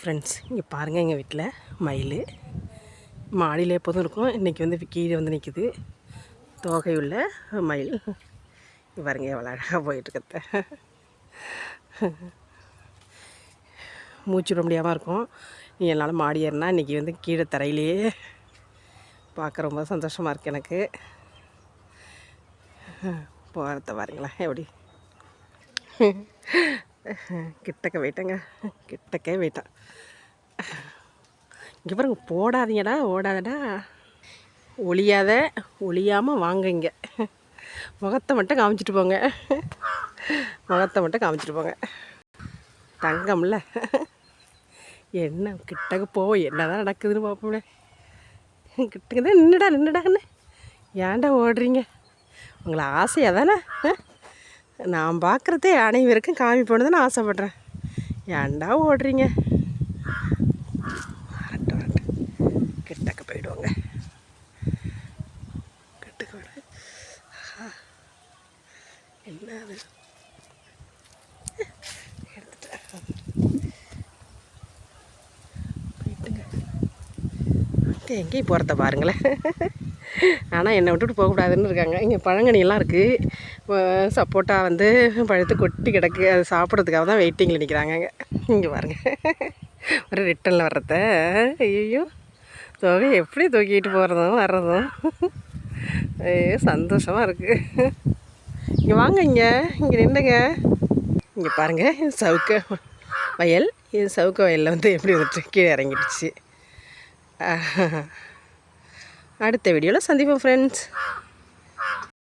Friends இங்கே பாருங்கள் எங்கள் வீட்டில் மயில். மாடியில் எப்போதும் இருக்கும். இன்றைக்கி வந்து கீழே வந்து நிற்கிது தோகையுள்ள மயில். பாருங்க எவ்வளோ அழகாக போயிட்டுருக்கத்த மூச்சு விட முடியாமல் இருக்கும். நீ என்னால் மாடி ஏறினா இன்றைக்கி வந்து கீழே தரையிலேயே பார்க்க ரொம்ப சந்தோஷமாக இருக்குது எனக்கு. போகிறத பாருங்களேன் எப்படி? கிட்டக்க போயிட்டேங்க. கிட்டக்கே போயிட்டான். இங்கே பாருங்க போடாதீங்கடா ஓடாதடா. ஒளியாத ஒளியாமல் வாங்க இங்கே. முகத்தை மட்டும் காமிச்சிட்டு போங்க. முகத்தை மட்டும் காமிச்சிட்டு போங்க. தங்கம்ல. என்ன கிட்டக்க போ என்னதான் நடக்குதுன்னு பார்ப்போம்ல. கிட்டக்க தான் நின்றுடா நின்றுடாங்கண்ணே ஏன்டா ஓடுறீங்க? உங்களை ஆசையாக தானே? நான் பார்க்குறதே அனைவருக்கும் காமி போனதுன்னு ஆசைப்பட்றேன். ஏன்டா ஓடுறீங்க? வரட்டும் வரட்டும். கிட்டக்க போயிடுவாங்க. கிட்டக்க விட என்ன அது? எடுத்துட்டேன். போயிட்டுங்க. எங்கேயும் போகிறத பாருங்களேன். ஆனால் என்னை விட்டுட்டு போகக்கூடாதுன்னு இருக்காங்க. இங்கே பழங்கனியெல்லாம் இருக்குது சப்போட்டா வந்து பழுத்து கொட்டி கிடக்கு. அது சாப்பிட்றதுக்காக தான் வெயிட்டிங்கில் நிற்கிறாங்க இங்கே இங்கே ஒரு ரிட்டனில் வர்றத. ஐயோ தொகை எப்படி தூக்கிட்டு போகிறதும் வர்றதும். ஐயோ சந்தோஷமாக இருக்குது இங்கே வாங்க இங்கே. இங்கே நின்றுங்க இங்கே பாருங்கள் என் சவுக்க வயல். இது சவுக்க வயலில் வந்து எப்படி வந்துட்டு கீழே இறங்கிடுச்சு. அடுத்த வீடியோவில் சந்திப்போம் ஃப்ரெண்ட்ஸ்